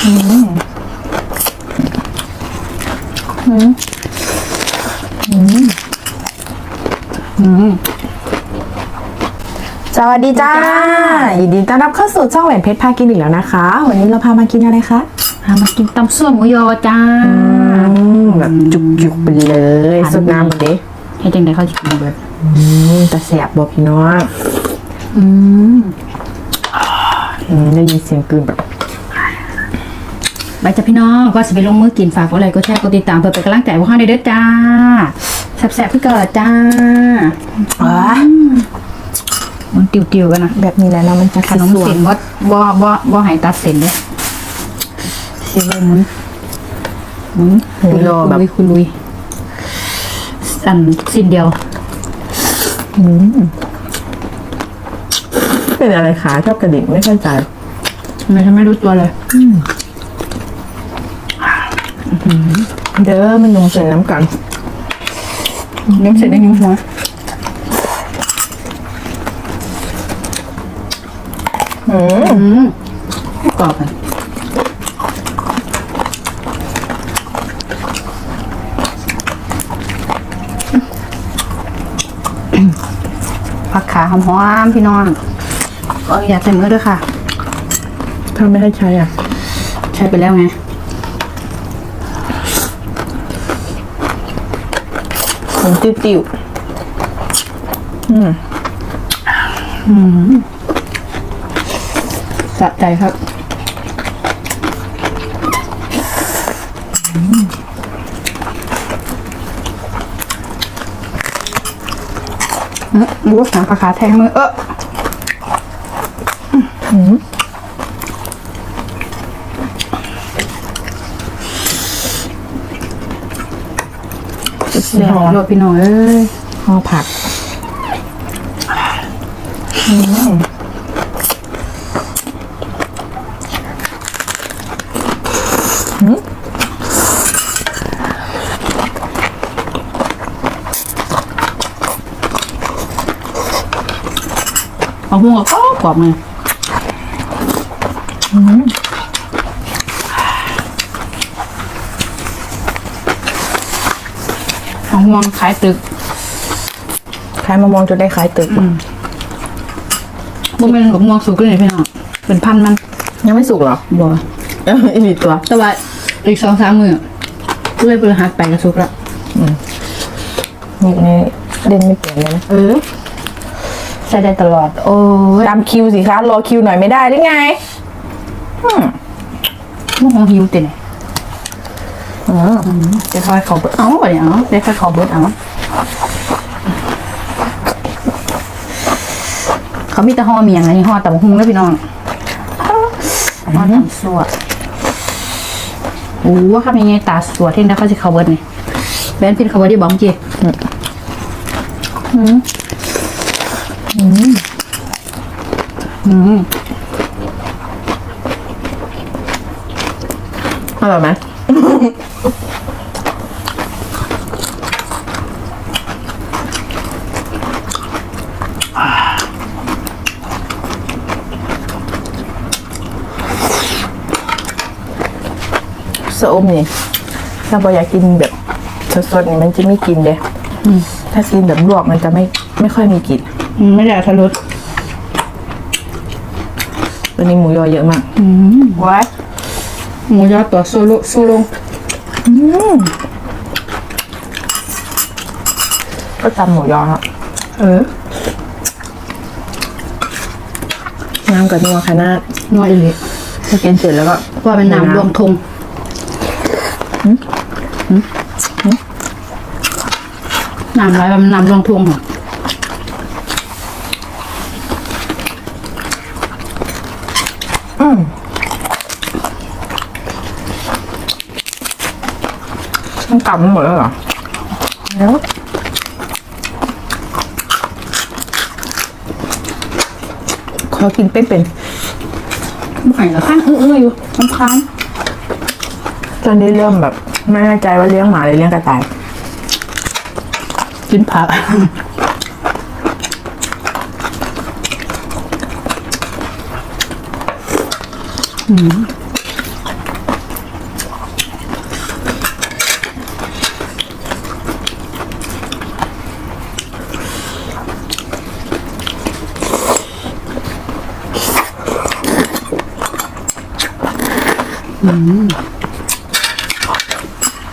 สวัสดีจ้ายินดีต้อนรับเข้าสู่ช่องแหวนเพชรพากินอีกแล้วนะคะ วันนี้เราพามากินอะไรคะพามากินตำส้มหมูยอจ้าแบบจุกๆไปเลยสุดน้ำหมดเด้ให้จังไดเขาจะกินเบิดอืมแต่แสบบอกพี่น้องอืมอืมได้ยินเสียงกลืนแบบ ไปจ้ะพี่น้องก็สิไปลงมือกินฝากกดไลค์กดแชร์กดติดตามเพื่อเป็นกำลังใจพวกเราได้เด้อจ้าแซ่บๆพี่เกิดจ้าว้ามันติวๆกันนะแบบนี้แหล้วเนาะมันจะขนมสวเส้นบ่บ่บ่บ่ให้ตัดเส้นเด้อสิเลยหมุนหมุนหมูยอแบบคุยคุยลุยสั่นสิ้นเดียวเป็นอะไรขาชอบกระดิกไม่เข้าใจทำไมฉันไม่รู้ตัวเลย เด้อมันลงเส้นน้ำกันน้ำเสร็จได้ยังหัวอืมอืมกรอบอะผักขาหอมๆพี่น้องก็อย่าใส่มือด้วยค่ะถ้าไม่ให้ใช้อะ ใช้ไปแล้วไง ผมติ้วสะใจครับเออรู้ว่าหางปลาขาแทงมือเออ เสียหอพี่น้องเอ้ยห่อผักเอาหัวก็กรอบเลย เอาห่วงขายตึกใครมามองจนได้คล้ายตึกบ่เป็นหลงมองสูงขึ้นเลยพี่น้องเป็นพันมันยังไม่สุกเหรอบัวเอออีกตัวแต่ว่าอีกสองสามมือก็เลยเปิดหักไปกระสุกละนี่นี่เล่นไม่เปลี่ยนเลยนะเออใช้ได้ตลอด โอ้ยตามคิวสิคะรอคิวหน่อยไม่ได้หรือไงลูกของหิวเต็ม เลยอืมจะคอยขาเบิดเอาไปเอาได้ค่อยขาเบิดเอาเขามีแต่ห่อเมียงอันนี้ห่อแต่หุ้งแล้วพี่น้องห่อตำสวดโอ้ว่าเขาเป็นไงตาสวดที่ได้เขาจะเขาเบิดนี่แบนพินเขาเบิดที่บ้อมจีอืมอืมอืมอร่อยไหม สะอมนี่ถ้าบออยากกินแบบสดๆนี่มันจะไม่กินเลยถ้ากินแบบลวกมันจะไม่ไม่ค่อยมีกลิ่นอืมไม่ได้ทะลุตัวนี้หมูยอเยอะมากว้าย หมูยอตัวโซโลโซโลงก็ตำหมูยอครับเออน้ำกับนัวขนาดนัวอีหลีถ้ากินเสร็จแล้วก็ว่าเป็นน้ำรวมทงน้ำอะไรว่ามันน้ำรวมทงเหรอต้ องตำหมดแล้วเหรอแล้วขอกินเป็นเป็นไม่ไหวแล้วข้างเอื้อๆอยู่น้ำค้างตอนนี้เริ่มแบบ ไม่แน่ใจว่าเลี้ยงหมาหรือเลี้ยงกระต่าย กินผัก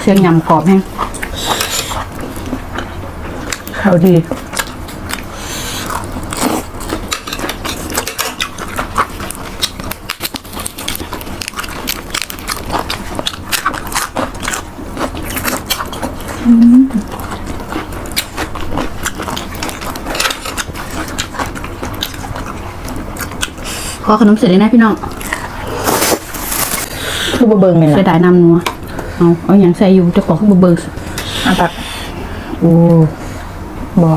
เสียงยำกรอบแห้งเขาดีขอขนมเสร็จเลยนะพี่น้อง คือบะเบิงเลยเสียนะดายน้ำนัวเอาเอาอย่างใส่อยู่เจะของขึ้นมาเบิร์อันตักโอ้บอ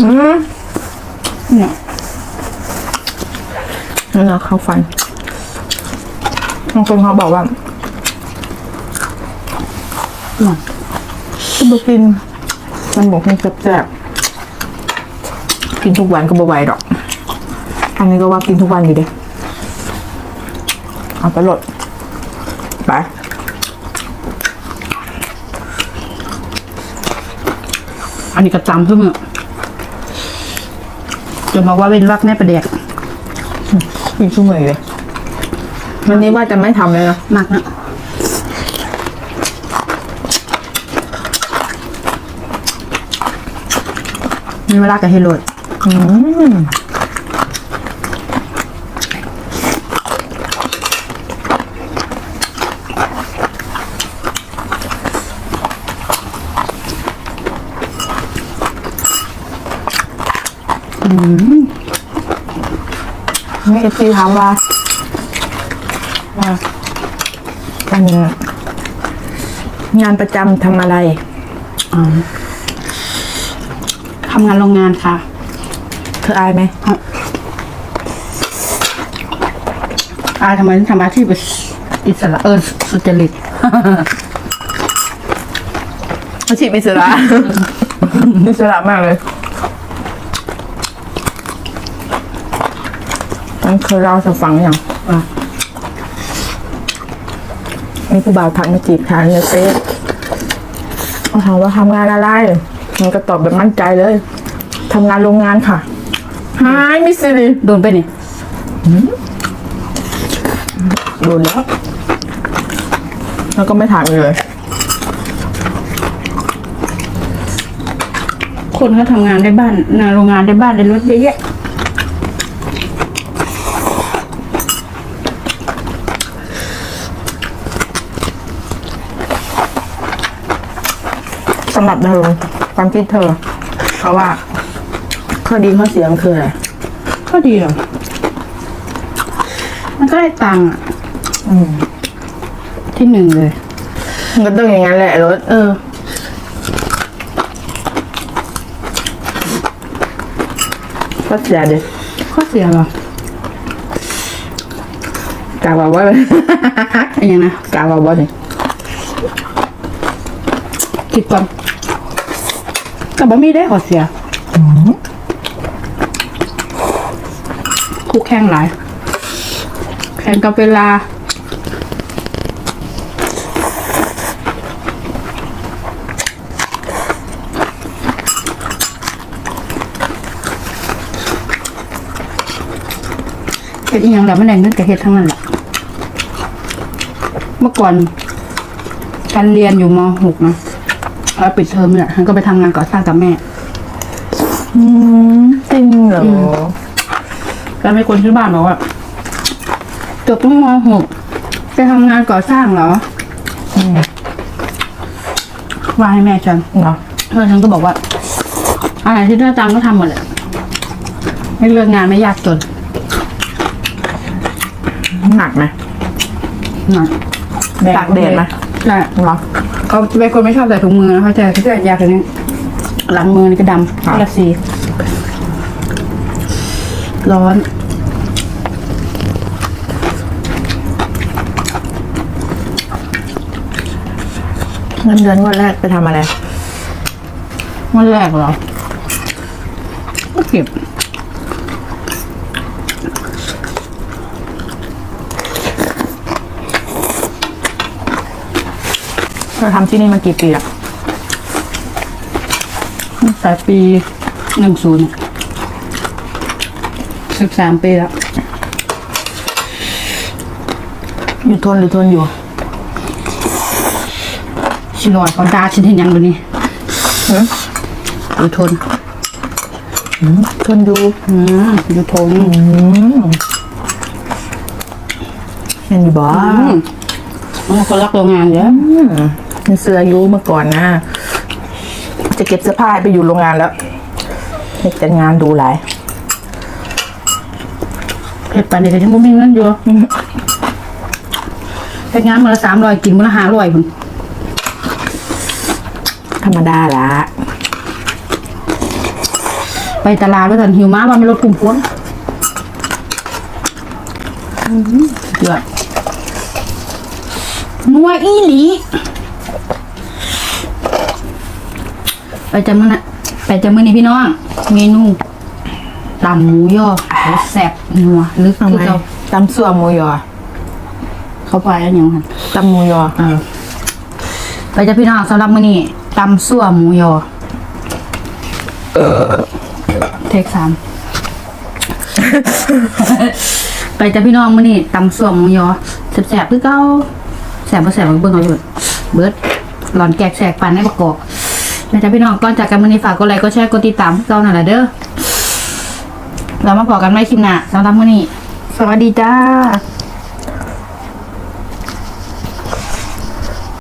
อืมเนี่ยนั่นแหละเข้าฟันบางคนเขาบอกว่า หน่อย ก็ บกิน มันบอกให้แซ่บๆกินทุกวันก็บ่ไหวดอก อันนี้ก็ว่ากินทุกวันอยู่เด้เอาไปโหลดไปอันนี้กระจำเพิ่มอะจะบอกว่าเป็นรักแม่ประเด็กกินชั่วโมงเลยวันนี้ว่าจะไม่ทำเลยนะมากนะ เวลากับเฮโรดอืมนี่เอฟซีถามว่าว่าอันนี้งานประจำทำอะไรอ๋อ ทำงานโรงงานค่ะ เธออายไหมอาทำไมถึงทำอาชีพเป็นอิสระเออสุจริต อาชีพอิสระ อิสระมากเลยมันเคยเล่าให้ฟังอย่างอะมีผู้บ่าวทักมาจีบฉันในเฟซเขาถามว่าทำงานอะไร มันก็ตอบแบบมั่นใจเลยทำงานโรงงานค่ะหายมิสซิลีโดนไปนี่โดนแล้ว แล้วก็ไม่ถามอีกเลย คนเขาทำงานได้บ้านงานโรงงานได้บ้านได้รถเยอะแยะ สำหรับเธอความคิดเธอ เพราะว่าข้อดีข้อเสียมันคืออะไรก็ดีหรอมันก็ได้ตังค์อะอืมที่หนึ่งเลย มันก็ต้องอย่างนั้นแหละรถเออข้อเสียดิข้อเสียเหรอกาบอกว่าอะไรอย่างนะกาบอกว่านี่คิดก่อน แต่บ่มีได้ขอเสียคู่แข่งหลายแข่งกับเวลาเฮ็ดอีหยังแล้วมันได้เงินกับเฮ็ดทั้งนั้นแหละเมื่อก่อนการเรียนอยู่ม .6 นะ แล้วปิดเทอมเนี่ยฉันก็ไปทำงานก่อสร้างกับแม่ อืมจริงเหรอแล้วมีคนที่บ้านบอกว่าจบตั้งม .6 ไปทำงานก่อสร้างเหรออืมว่าให้แม่ฉันเนาะเออฉันก็บอกว่าอะไรที่ได้ตังค์ก็ทำหมดแหละไม่เลือกงานไม่ยากจนหนักไหมนะตากแดดไหม ใช่เหรอเขาเป็นคนไม่ชอบใส่ถุงมือนะเขาจะเขาจะยากแบบนี้หลังมือนี่ก็ดำครับละสีร้อนเงินเดือนงวดแรกไปทำอะไรวันแรกเหรอก็เก็บ เธอทำที่นี่มากี่ปีละแต่ปีหนึ่งศูนย์สิบสามปีแล้ว อยู่ทนหรือทนอยู่ ชิลอยเขาด่าฉันเห็นยังดูนี่ฮะอยู่ทนทนอยู่อืมอยู่ทนเห็นอยู่บ่อืมมันคนรักโรงงานเยอะ มีเสื้ออยูเมื่อก่อนนะ จะเก็บเสื้อผ้าไปอยู่โรงงานแล้วเฮ็ดแต่งานดูหลายเผ็ดปานนี้ก็ยังบ่มีเงินอยู่เฮ็ดงานมื้อละสามร้อยกินมื้อละห้าร้อยพุ่นธรรมดาละไปตลาดแล้วกันหิวมาว่าไม่ลดกลุ่มพ้นเดือดนัวอีหลี ไป จำมื้อนะไปจำมื้อนี้พี่น้อง เมนูตำหมูย่อแซ่บนัวลึกทำคือไมเราตำสั่วหมูยอเข้าไปอันยังหัน ตำหมูยอเออไปจ้ะพี่น้องสำหรับมื้อนี้ตำสั่วหมูยอเทคสาม ไปจ้ะพี่น้องมื้อนี้ตำสั่วหมูยอแซ่บๆคือเก่าแซ่บบ่แซ่บเบิ่งเอาอยู่เบิดหลอนแกกแสกปันให้ประกอบ นะจ๊ะพี่น้องก่อนจากกันมื้อนี้ฝากกดไลค์กดแชร์กดติดตามเก่านั่นแหละเด้อเรามาพอกันไหม่คลิปหน้าสำหรับมื้อนี้ สวัสดีจ้า